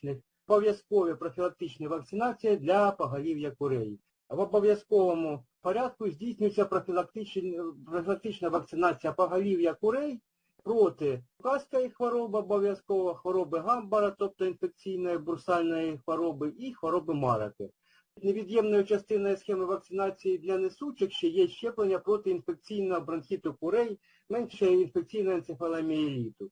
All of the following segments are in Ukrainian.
профілактичних, обов'язкові профілактичні вакцинації для поголів'я курей. В обов'язковому порядку здійснюється профілактична, вакцинація поголів'я курей проти каської хвороби, обов'язково хвороби гамбара, тобто інфекційної бурсальної хвороби, і хвороби марики. Невід'ємною частиною схеми вакцинації для несучих ще є щеплення проти інфекційного бронхіту курей, менше інфекційного енцефаломіеліту.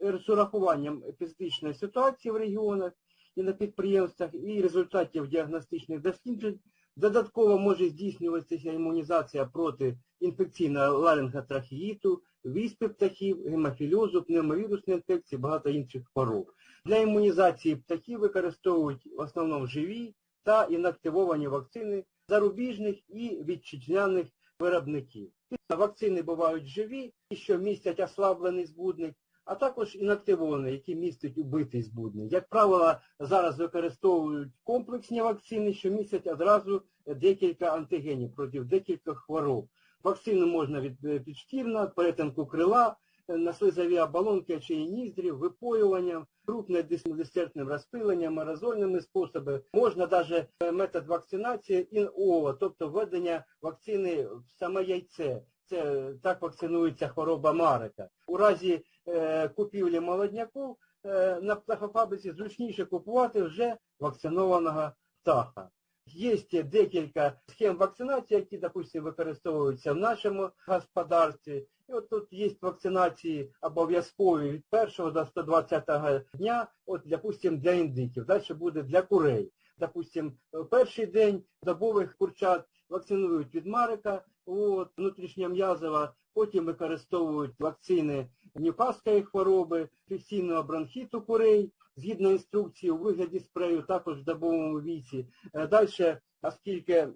З урахуванням епістичної ситуації в регіонах і на підприємствах, і результатів діагностичних досліджень, додатково може здійснюватися імунізація проти інфекційного ларинготрахеїту, віспи птахів, гемофілізу, пневмовірусної інфекції, багато інших хвороб. Для імунізації птахів використовують в основному живі та інактивовані вакцини зарубіжних і вітчизняних виробників. Вакцини бувають живі, що містять ослаблений збудник, а також інактивовані, які містять убитий збудник. Як правило, зараз використовують комплексні вакцини, що містять одразу декілька антигенів проти декількох хвороб. Вакцину можна від підшкірна, перетинку крила, на слизові оболонки чи ніздрів, випоюванням, крупно-десертним розпиленням, аерозольними способами. Можна навіть метод вакцинації ін-ово, тобто введення вакцини в саме яйце. Це так вакцинується хвороба Марика. У разі е, купівлі молодняку е, на птахофабриці зручніше купувати вже вакцинованого птаха. Є декілька схем вакцинації, які, допустимо, використовуються в нашому господарстві. І от тут є вакцинації обов'язкові від 1 до 120 дня, от, допустимо, для індиків. Далі буде для курей. Допустимо, перший день добових курчат вакцинують від марика, от, внутрішньом'язова, потім використовують вакцини ньюкасської хвороби, інфекційного бронхіту курей, згідно інструкції у вигляді спрею, також в добовому віці. Далі, оскільки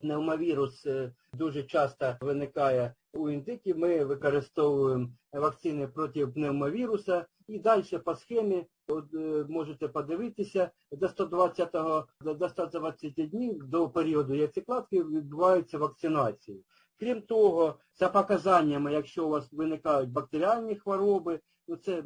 пневмовірус дуже часто виникає у індиків, ми використовуємо вакцини проти пневмовіруса і далі по схемі от, можете подивитися, до 120 до 120 днів до періоду яйцекладки відбуваються вакцинації. Крім того, за показаннями, якщо у вас виникають бактеріальні хвороби, ну це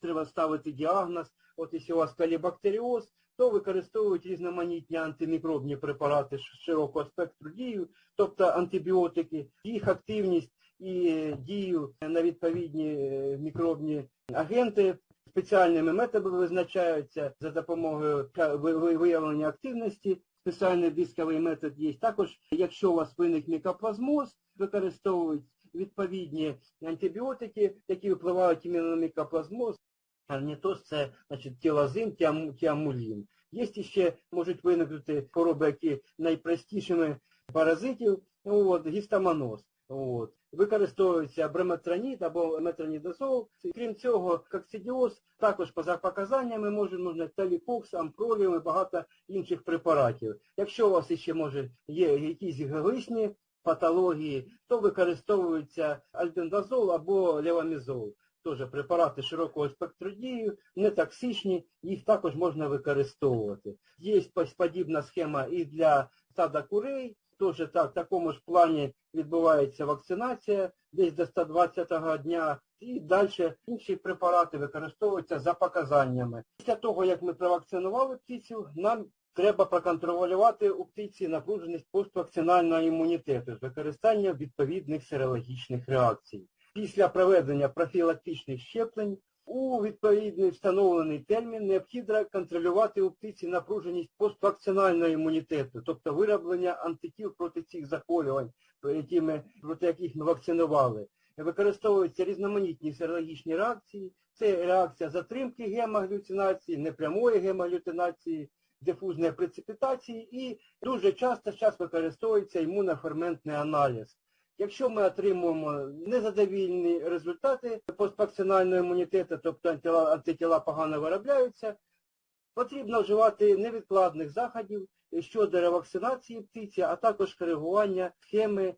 треба ставити діагноз, от якщо у вас калібактеріоз, то використовують різноманітні антимікробні препарати широкого спектру дію, тобто антибіотики, їх активність і дію на відповідні мікробні агенти спеціальними методами визначаються за допомогою виявлення активності. Спеціальний дисковий метод є. Також, якщо у вас виник мікоплазмоз, використовують відповідні антибіотики, які впливають іменно на мікоплазмоз. Арнітоз це значить, тілазин, тіамулін. Є ще можуть виникнути хвороби, які найпростішими паразитів, от, гістамоноз. От. Використовується бреметроніт або метронідозол. Крім цього, коксидіоз також поза показаннями може нужно теліпокс, ампроліум і багато інших препаратів. Якщо у вас ще може є якісь глисні патології, то використовується альбендазол або левамізол. Теж препарати широкого спектру дії, не токсичні, їх також можна використовувати. Є подібна схема і для стада курей. Теж так, в такому ж плані відбувається вакцинація десь до 120-го дня і далі інші препарати використовуються за показаннями. Після того, як ми провакцинували птицю, нам треба проконтролювати у птиці напруженість поствакцинального імунітету з використанням відповідних серологічних реакцій. Після проведення профілактичних щеплень у відповідний встановлений термін необхідно контролювати у птиці напруженість поствакцинального імунітету, тобто вироблення антитіл проти цих захворювань, проти, яких ми вакцинували. Використовуються різноманітні серологічні реакції. Це реакція затримки гемоглюцинації, непрямої гемоглютинації, дифузної преципітації і дуже часто зараз використовується імуноферментний аналіз. Якщо ми отримуємо незадовільні результати поствакцинального імунітету, тобто антитіла, антитіла погано виробляються, потрібно вживати невідкладних заходів щодо ревакцинації птиці, а також коригування схеми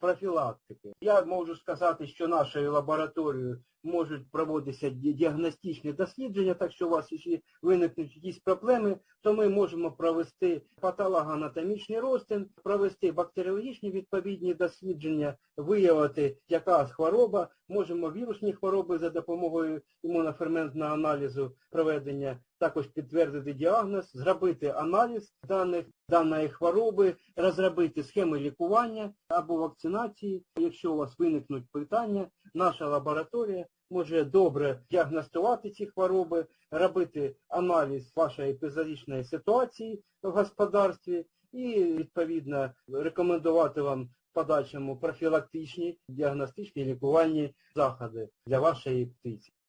профілактики. Я можу сказати, що нашою лабораторією можуть проводитися діагностичні дослідження, так що у вас ще виникнуть якісь проблеми, то ми можемо провести патологоанатомічний розтин, провести бактеріологічні відповідні дослідження, виявити, яка хвороба можемо вірусні хвороби за допомогою імуноферментного аналізу проведення, також підтвердити діагноз, зробити аналіз даних даної хвороби, розробити схеми лікування або вакцинації. Якщо у вас виникнуть питання, наша лабораторія може добре діагностувати ці хвороби, робити аналіз вашої епізодичної ситуації в господарстві і, відповідно, рекомендувати вам подальшому профілактичні, діагностичні лікувальні заходи для вашої птиці.